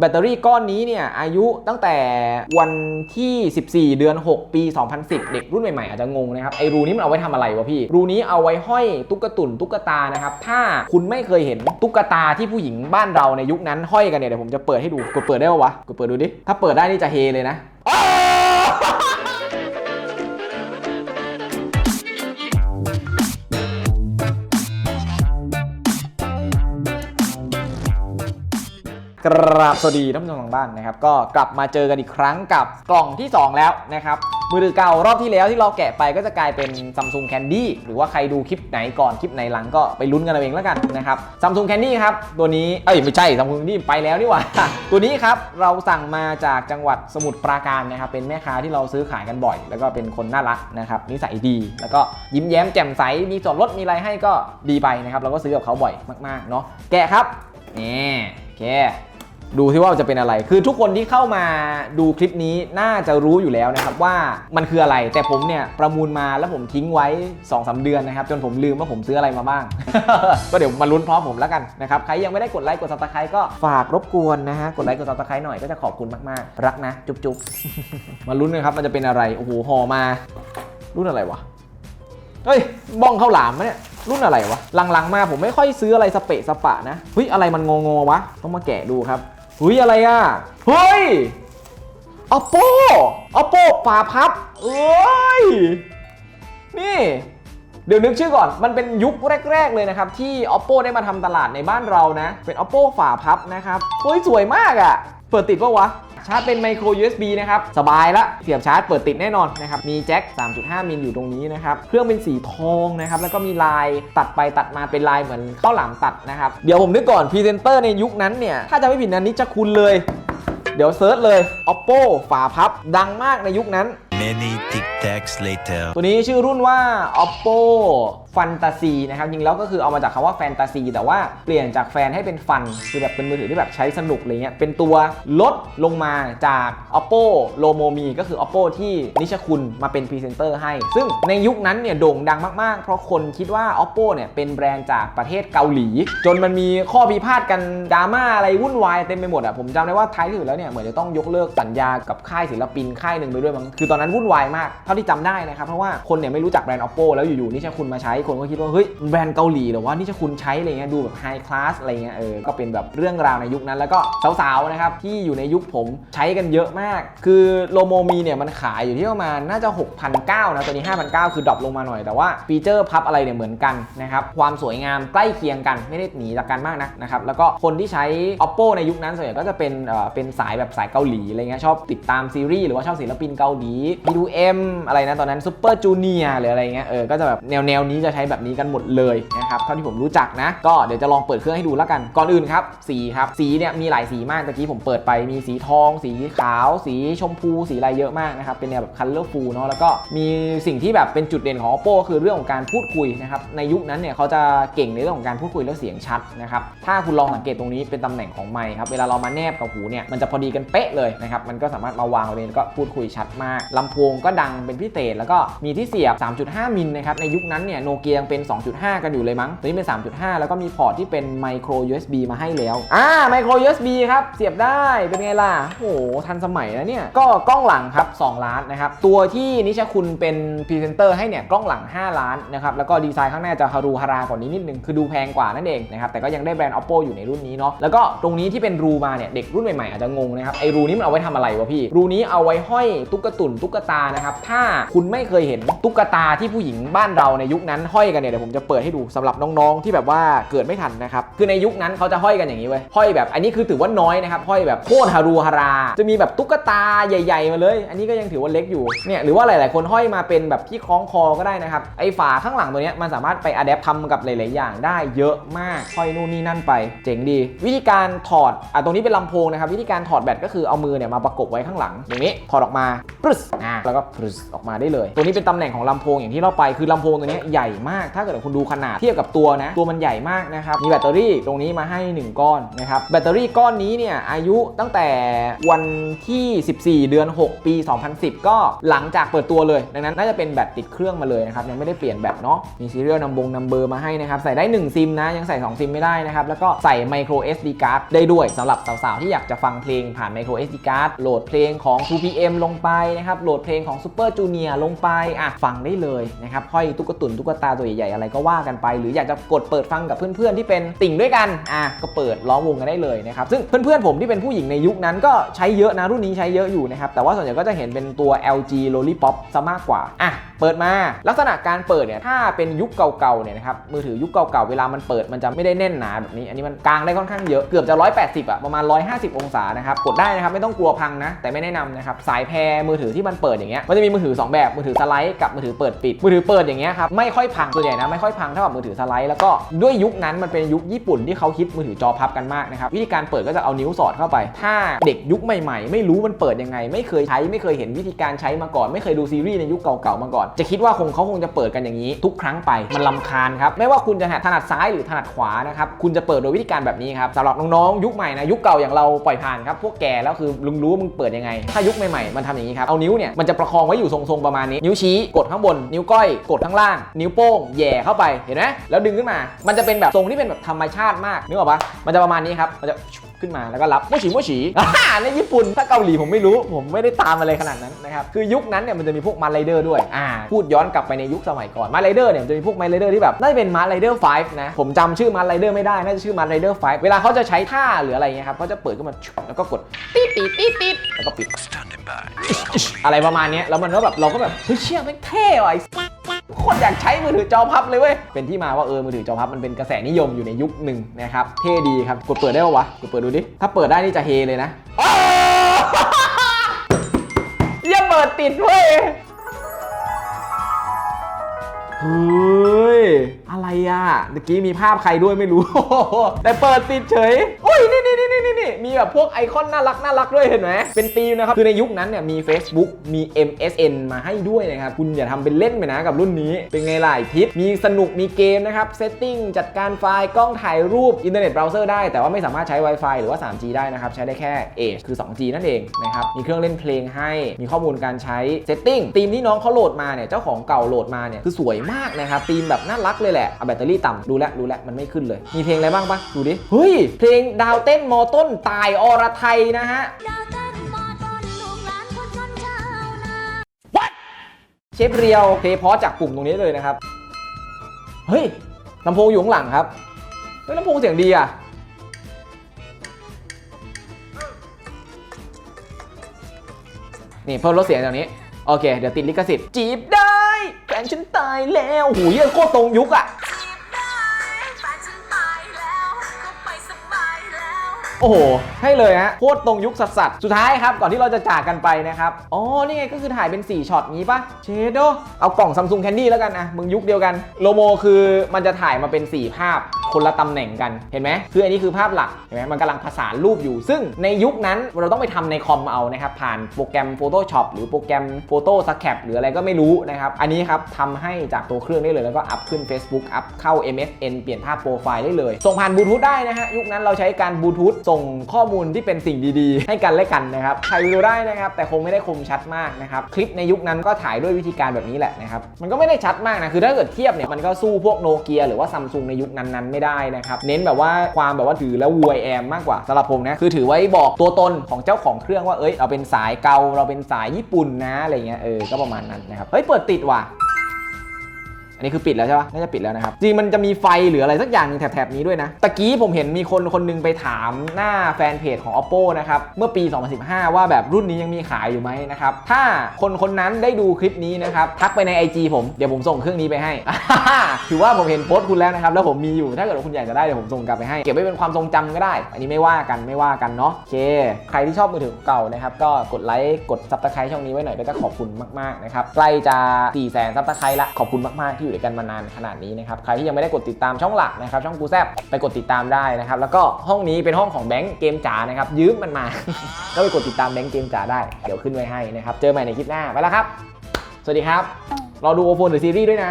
แบตเตอรี่ก้อนนี้เนี่ยอายุตั้งแต่วันที่ 14 เดือน 6 ปี 2010 เด็กรุ่นใหม่ ๆ อาจจะงงนะครับไอรูนี้มันเอาไว้ทำอะไรวะพี่ รูนี้เอาไว้ห้อยตุ๊กตุนตุ๊กตานะครับ ถ้าคุณไม่เคยเห็นตุ๊กตาที่ผู้หญิงบ้านเราในยุคนั้นห้อยกันเนี่ยเดี๋ยวผมจะเปิดให้ดูกดเปิดได้ปะวะกดเปิดดูดิ ถ้าเปิดได้นี่จะเฮเลยนะ กราบสวัสดีท่านผู้ชมทางบ้านนะครับ ก็กลับมาเจอกันอีกครั้งกับกล่องที่ 2 แล้วนะครับ มือถือเก่ารอบที่แล้วที่เราแกะไปก็จะกลายเป็น Samsung Candy หรือว่าใครดูคลิปไหนก่อนคลิปไหนหลังก็ไปลุ้นกันเอาเองแล้วกันนะครับ Samsung Candy ครับตัวนี้เอ้ยไม่ใช่ Samsung Candy ไปแล้วนี่หว่า ตัวนี้ครับเราสั่งมาจากจังหวัดสมุทรปราการนะครับเป็นแม่ค้าที่เราซื้อขายกันบ่อย แล้วก็เป็นคนน่ารักนะครับนิสัยดี แล้วก็ยิ้มแย้มแจ่มใสมีส่วนลดมีอะไรให้ก็ดีไปนะครับเราก็ซื้อกับเขาบ่อยมากๆเนาะแกะครับนี่โอเค ดูที่ว่าจะเป็นอะไร คือทุกคนที่เข้ามาดูคลิปนี้น่าจะรู้อยู่แล้วนะครับว่ามันคืออะไร แต่ผมเนี่ยประมูลมาแล้วผมทิ้งไว้2อสเดือนนะครับจนผมลืมว่าผมซื้ออะไรมาบ้าง ก็เดี๋ยวมาลุ้นพร้อมผมแล้วกันนะครับ ใครยังไม่ได้กดไลค์กดซับสไครต์ก็ฝากรบกวนนะฮะ กดไลค์กดซับสไครต์หน่อยก็จะขอบคุณมากๆ รักนะ จุ๊บๆ มาลุ้นกันครับมันจะเป็นอะไร โอ้โหห่อมา รุ่นอะไรวะ เฮ้ยบ้องข้าวหลามมะเนี่ยรุ่นอะไรวะ หลังๆมาผมไม่ค่อยซื้ออะไรสเปะสปะนะเฮ้ยอะไรมันงงๆวะ ต้องมาแกะดูครับ อุ้ยอะไรอะ เฮ้ย oppo oppo ฝาพับเอ้ย นี่ เดี๋ยวนึกชื่อก่อน มันเป็นยุคแรก ๆ เลยนะครับ ที่ oppo ได้มาทำตลาดในบ้านเรานะ เป็น oppo ฝาพับนะครับ เฮ้ย สวยมากอะ่ะ เปิดติดปะวะ ชาร์จเป็นไมโคร USB นะครับ สบายละเสียบชาร์จเปิดติดแน่นอนนะครับ มีแจ็ค 3.5 มิลอยู่ตรงนี้นะครับ เครื่องเป็นสีทองนะครับ แล้วก็มีลายตัดไปตัดมาเป็นลายเหมือนข้าวหลามตัดนะครับ เดี๋ยวผมนึกก่อนพรีเซนเตอร์ในยุคนั้นเนี่ย ถ้าจะไม่ผิดนะนิจคุณเลย เดี๋ยวเซิร์ชเลย oppo ฝาพับ ดังมากในยุคนั้น Many tic tacs later. ตัวนี้ชื่อรุ่นว่า oppo fantasy นะครับจริงแล้วก็คือเอามาจากคำว่า fantasy แต่ว่าเปลี่ยนจากแฟนให้เป็นฟัน คือแบบเป็นมือถือที่แบบใช้สนุกอะไรเงี้ยเป็นตัวลดลงมาจาก oppo lomo mi ก็คือ oppo ที่นิชคุณมาเป็นพรีเซนเตอร์ให้ ซึ่งในยุคนั้นเนี่ยโด่งดังมากๆ เพราะคนคิดว่า oppo เนี่ยเป็นแบรนด์จากประเทศเกาหลี จนมันมีข้อพิพาทกันดราม่าอะไรวุ่นวายเต็มไปหมดอะผมจำได้ว่าท้ายที่สุดแล้วเนี่ยเหมือนจะต้องยกเลิกสัญญากับค่ายศิลปินค่ายหนึ่งไปด้วยมั้งคือตอนนั้นวุ่นวายมากเท่าที่จำได้นะครับเพราะว่าคนเนี่ยไม่รู้จักแบรนด์ oppo แล้วอยู่ๆนิชคุณมาใช้คนก็คิดว่าเฮ้ยแบรนด์เกาหลีหรอวะนิชคุณใช้อะไรเงี้ยดูแบบไฮคลาสอะไรเงี้ยเออก็เป็นแบบเรื่องราวในยุคนั้น แล้วก็สาวๆนะครับที่อยู่ในยุคผมใช้กันเยอะมาก คือโลโมมีเนี่ยมันขายอยู่ที่ประมาณน่าจะ 6,900นะตัวนี้5,900 คือดรอปลงมาหน่อย แต่ว่าฟีเจอร์พับอะไรเนี่ยเหมือนกันนะครับความสวยงามใกล้เคียงกันไม่ได้หนีจากกันมากนักนะครับแล้วก็คนที่ใช้ oppo ในยุคนั้นส่วนใหญ่ก็จะเป็นเอ่อเป็นสายแบบสายเกาหลีอะไรเงี้ยชอบติดตามซีรีส์หรือว่าชอบศิลปินเกาหลี B2M อะไรนะตอนนั้น Super Junior หรืออะไรเงี้ยเออก็จะแบบแนวแนวนี้จะใช้แบบนี้กันหมดเลยนะครับเท่าที่ผมรู้จักนะ ก็เดี๋ยวจะลองเปิดเครื่องให้ดูแล้วกันก่อนอื่นครับสีครับสีเนี่ยมีหลายสีมากตะกี้ผมเปิดไปมีสีทอง สีขาว สีชมพูสีอะไรเยอะมากนะครับเป็นแนวแบบ colorful เนาะแล้วก็มีสิ่งที่แบบเป็นจุดเด่นของ oppo คือเรื่องของการพูดคุยนะครับในยุคนั้นเนี่ยเขาจะเก่งในเรื่องของการพูดคุยแล้วเสียงชัดนะครับถ้าคุณลองสังเกตตรงนี้เป็นตำแหน่งของไมค์ครับเวลาเรามาแนบกับหูเนี่ยมันจะพอดีกันเป๊ะเลยนะครับมันก็สามารถมาวางไว้เลยแล้วก็พูดคุยชัดมากลำโพงก็ดังเป็นพิเศษแล้วก็มีที่เสียบ 3.5 มิลนะครับในยุคนั้นเนี่ยโนเกียยังเป็น 2.5 กันอยู่เลยมั้ง ตัวนี้เป็น 3.5 แล้วก็มีพอร์ตที่เป็นไมโคร USB มาให้แล้ว อ่าไมโคร USB ครับ เสียบได้ เป็นไงล่ะ โอ้โห ทันสมัยนะเนี่ย ก็กล้องหลังครับ 2 ล้านนะครับ ตัวที่นิชคุณเป็นพรีเซนเตอร์ให้เนี่ย กล้องหลัง 5 ล้านนะครับ แล้วก็ดีไซน์ข้างหน้าจะฮารูฮารากว่านี้นิดนึง คือดูแพงกว่านั่นเองนะครับ แต่ก็ยังได้แบรนด์ oppo อยู่ในรุ่นนี้เนาะ แล้วก็ตรงนี้ที่เป็นรูมาเนี่ย เด็กรุ่นใหม่ๆอาจจะงงนะครับ ไอ้รูนี้มันเอาไว้ทำอะไรวะพี่ รูนี้เอาไว้ห้อยตุ๊กตุนตุ๊กตานะครับ ถ้าคุณไม่เคยเห็นตุ๊กตาที่ผู้หญิงบ้านเราในยุคนั้นห้อยกันเนี่ยเดี๋ยวผมจะเปิดให้ดูสำหรับน้องๆ ที่แบบว่าเกิดไม่ทันนะครับคือในยุคนั้นเขาจะห้อยกันอย่างนี้เว้ยห้อยแบบอันนี้คือถือว่าน้อยนะครับห้อยแบบโคตรฮารูฮารา จะมีแบบตุ๊กตาใหญ่ ๆ มาเลย อันนี้ก็ยังถือว่าเล็กอยู่เนี่ยหรือว่าหลาย ๆ คนห้อยมาเป็นแบบที่คล้องคอก็ได้นะครับไอ้ฝาข้างหลังตัวเนี้ยมันสามารถไปอัดแอปทำกับหลาย ๆ อย่างได้เยอะมากห้อยนู่นนี่นั่นไป เจ๋งดี วิธีการถอดอะตรงนี้เป็นลำโพงนะครับวิธีการถอดแบตก็คือเอามือเนี่ยมาประกบไว้ข้างหลังอย่างนี้ถอดออกมาปรึ๊สอะแล้วก็ปรึ๊สออกมาได้เลย ตัวนี้เป็นตำแหน่งของลำโพงอย่างที่เราไปคือลำโพงตัวนี้ใหญ่มาก ถ้าเกิดคุณดูขนาดเทียบกับตัวนะ ตัวมันใหญ่มากนะครับ มีแบตเตอรี่ตรงนี้มาให้ 1 ก้อนนะครับ แบตเตอรี่ก้อนนี้เนี่ยอายุตั้งแต่วันที่ 14 เดือน 6 ปี 2010 ก็หลังจากเปิดตัวเลย ดังนั้นน่าจะเป็นแบตติดเครื่องมาเลยนะครับยังไม่ได้เปลี่ยนแบตเนาะ มีซีเรียลนัมบงนัมเบอร์มาให้นะครับ ใส่ได้ 1 ซิมนะ ยังใส่ 2 ซิมไม่ได้นะครับ แล้วก็ใส่ micro SD card ได้ด้วยสำหรับสาวๆที่อยากจะฟังเพลงผ่าน micro SD card โหลดเพลงของ 2PM ลงไปนะครับ โหลดเพลงของ Super Junior ลงไปอะฟังได้เลยนะครับห้อยตุ๊กตุนตุ๊กตตาตัวใหญ่ๆอะไรก็ว่ากันไป หรืออยากจะกดเปิดฟังกับเพื่อนๆที่เป็นติ่งด้วยกันอะก็เปิดล้อมวงกันได้เลยนะครับซึ่งเพื่อนๆผมที่เป็นผู้หญิงในยุคนั้นก็ใช้เยอะนะรุ่นนี้ใช้เยอะอยู่นะครับแต่ว่าส่วนใหญ่ก็จะเห็นเป็นตัว LG Lollipop ซะมากกว่าอะเปิดมา ลักษณะการเปิดเนี่ยถ้าเป็นยุคเก่าๆเนี่ยนะครับมือถือยุคเก่าๆเวลามันเปิดมันจะไม่ได้แน่นหนาแบบนี้อันนี้มันกลางได้ค่อนข้างเยอะเกือบจะ 180อะประมาณ 150 องศานะครับกดได้นะครับไม่ต้องกลัวพังนะแต่ไม่แนะนำนะครับสายแพรมือถือที่มันเปิดอย่างเงี้ยมันจะมีมือถือ 2 แบบมือถือสไลด์กับมือถือเปิดปิดมือถือเปิดอย่างเงี้ยครับไม่ค่อยพังส่วนใหญ่นะไม่ค่อยพังเท่ากับมือถือสไลด์แล้วก็ด้วยยุคนั้นมันเป็นยุคญี่ปุ่นที่เขาคิดมือถือจอพับกันมากนะครับวิธีการเปิดก็จะเอานิ้วสอดเข้าไป ถ้าเด็กยุคใหม่ๆ ไม่รู้มันเปิดยังไง ไม่เคยใช้ไม่เคยเห็นวิธีการใช้มาก่อน ไม่เคยดูซีรีส์ในยุคเก่าๆมาก่อนจะคิดว่าคงเขาคงจะเปิดกันอย่างนี้ ทุกครั้งไปมันลำคาญครับไม่ว่าคุณจะถนัดซ้ายหรือถนัดขวานะครับคุณจะเปิดโดยวิธีการแบบนี้ครับสำหรับน้องๆยุคใหม่นะยุคเก่าอย่างเราปล่อยผ่านครับพวกแกแล้วคือลุงรู้ว่ามึงเปิดยังไง ถ้ายุคใหม่ๆมันทำอย่างนี้ครับเอานิ้วเนี่ยมันจะประคองไว้อยู่ทรงๆประมาณนี้ นิ้วชี้กดข้างบน นิ้วก้อยกดข้างล่าง นิ้วโป้งแย่เข้าไปเห็นไหมแล้วดึงขึ้นมา มันจะเป็นแบบทรงที่เป็นแบบธรรมชาติมากนึกออกปะมันจะประมาณนี้ครับมันจะขึ้นมาแล้วก็รับโมชิโมชิอ่าในญี่ปุ่นถ้าเกาหลีผมไม่รู้ผมไม่ได้ตามอะไรขนาดนั้นนะครับคือยุคนั้นเนี่ยมันจะมีพวกมาไรเดอร์ด้วยอ่าพูดย้อนกลับไปในยุคสมัยก่อนมาไรเดอร์เนี่ยมันจะมีพวกมาไรเดอร์ที่แบบน่าจะเป็นมาไรเดอร์5นะผมจำชื่อมาไรเดอร์ไม่ได้น่าจะชื่อมาไรเดอร์5เวลาเขาจะใช้ท่าหรืออะไรเงี้ยครับเขาจะเปิดขึ้นมาชุบแล้วก็กดตีดตีดตีดตีดแล้วก็ปิด Standing by. อะไรประมาณเนี้ยแล้วมันก็แบบเราก็แบบเฮ้ยเชี่ยแม่งเท่ว่ะไอ้ โคตรอยากใช้มือถือจอพับเลยเว้ย เป็นที่มาว่าเออมือถือจอพับมันเป็นกระแสนิยมอยู่ในยุคหนึ่งนะครับ เท่ดีครับ กดเปิดได้ปะวะ กดเปิดดูดิ ถ้าเปิดได้นี่จะเฮเลยนะอ้าวอย่าเปิดติดเว้ย เฮ้ย อะไรอะเมื่อกี้มีภาพใครด้วยไม่รู้ แต่เปิดติดเฉยอุ้ยนี่นี่นี่นี่นี่มีแบบพวกไอคอนน่ารักน่ารักด้วยเห็นไหมเป็นธีมนะครับ คือในยุคนั้นเนี่ยมี Facebook มี MSN มาให้ด้วยนะครับ คุณอย่าทำเป็นเล่นไปนะกับรุ่นนี้ เป็นไงล่ะไอ้พิษมีสนุกมีเกมนะครับเซตติ้งจัดการไฟล์กล้องถ่ายรูปอินเทอร์เน็ตเบราว์เซอร์ได้แต่ว่าไม่สามารถใช้ Wi-Fi หรือว่า 3G ได้นะครับ ใช้ได้แค่ Edge คือ 2G นั่นเองนะครับมีเครื่องเล่นเพลงให้มีข้อมูลการใช้เซตติ้งธีมที่น้องเขาโหลดมาเนี่ยเจ้าของเก่าโหลดมาเนี่ยคือสวยมากนะครับธีมแบบน่ารักเลยแหละเอาแบตเตอรี่ต่ำดูแลวดูแลวมันไม่ขึ้นเลย มีเพลงอะไรบ้างปะดูดิ เฮ้ย เพลงดาวเต้นมอต้นตายอรไทยนะฮะดาวเต้นมอต้นลูกหลานคนชนชาวนาเชฟเรียวเพลย์พอจากปุ่มตรงนี้เลยนะครับ เฮ้ยลำโพงอยู่ข้างหลังครับ เฮ้ยลำโพงเสียงดีอะนี่เพิ่มลดเสียงอย่างนี้ โอเค เดี๋ยวติดลิขสิทธิ์จีบได้แฟ นฉันตายแล้วหูยโคตรตรงยุคอะได้แฟนฉันตายแล้วก็ไปสบายแล้วโอ้โหให้เลยฮะโคตรตรงยุคสัสๆสุดท้ายครับ ก่อนที่เราจะจากกันไปนะครับ อ๋อ นี่ไงก็คือถ่ายเป็น 4ช็อตงี้ปะเชโดเอากล่องซัมซุงแคนดี้แล้วกันนะมึงยุคเดียวกัน โลโมคือมันจะถ่ายมาเป็น 4 ภาพ คนละตำแหน่งกันเห็นไหมคืออันนี้คือภาพหลักเห็นไหมมันกำลังผสานรูปอยู่ ซึ่งในยุคนั้นเราต้องไปทำในคอมเอานะครับผ่านโปรแกรม Photoshop หรือโปรแกรม Photo s c a p หรืออะไรก็ไม่รู้นะครับอันนี้ครับทำให้จากตัวเครื่องได้เลยแล้วก็อัพขึ้น Facebook อัพเข้า MSN เปลี่ยนภาพโปรไฟล์ได้เลย ส่งผ่านบลูทูธได้นะฮะยุคนั้นเราใช้การบลูทูธส่งข้อมูลที่เป็นสิ่งดีๆ ให้กันและกันนะครับถ่ายวิดีโอได้นะครับแต่คงไม่ได้คมชัดมากนะครับคลิปในยุคนั้นก็ถ่ายด้วยวิธีการแบบนี้แหละนะครับมันก็ไม่ได้ชัดมากนะคือถ้าเกิดเทียบเนี่ยมันก็สู้พวกโนเกียหรือว่าซัมซุงในยุคนั้นๆไม่ได้นะครับ เน้นแบบว่าความแบบว่าถือแล้วววยแอมมากกว่าสำหรับผมนะ คือถือไว้บอกตัวตนของเจ้าของเครื่องว่า เอ้ย เราเป็นสายเกา เราเป็นสายญี่ปุ่นนะ อะไรเงี้ย เออ ก็ประมาณนั้นนะครับ เฮ้ย เปิดติดว่ะ นนี้คือปิดแล้วใช่ปะน่าจะปิดแล้วนะครับ จริงมันจะมีไฟหรืออะไรสักอย่างนึงแถบๆนี้ด้วยนะ ตะกี้ผมเห็นมีคนคนหนึงไปถามหน้าแฟนเพจของ oppo นะครับ เมื่อปี 2015 ว่าแบบรุ่นนี้ยังมีขายอยู่ไหมนะครับ ถ้าคนคนนั้นได้ดูคลิปนี้นะครับ ทักไปใน IG ผม เดี๋ยวผมส่งเครื่องนี้ไปให้ ถือว่าผมเห็นโพสต์คุณแล้วนะครับ แล้วผมมีอยู่ ถ้าเกิดว่าคุณอยากจะได้เดี๋ยวผมส่งกลับไปให้ เก็บไว้เป็นความทรงจำก็ได้ อันนี้ไม่ว่ากันไม่ว่ากันเนาะ โอเค ใครที่ชอบมือถือเก่านะครับ ก็กดไลค์ กดซับสไครต์ช่องนี้ไว้หน่อยก็จะขอบคุณมากๆนะครับ ใกล้จะ4 0 0 0 0ซับสไครต์ละ ขอบคุณมากๆที่อยู่ด้วยกันมานานขนาดนี้นะครับใครที่ยังไม่ได้กดติดตามช่องหลักนะครับช่องกูแซบไปกดติดตามได้นะครับแล้วก็ห้องนี้เป็นห้องของแบงค์เกมจ๋านะครับยืมมันมา ก็ไปกดติดตามแบงค์เกมจ๋าได้เดี๋ยวขึ้นไว้ให้นะครับเจอใหม่ในคลิปหน้าไปแล้วครับ สวัสดีครับรอดูโอโฟนหรือซีรีส์ด้วยนะ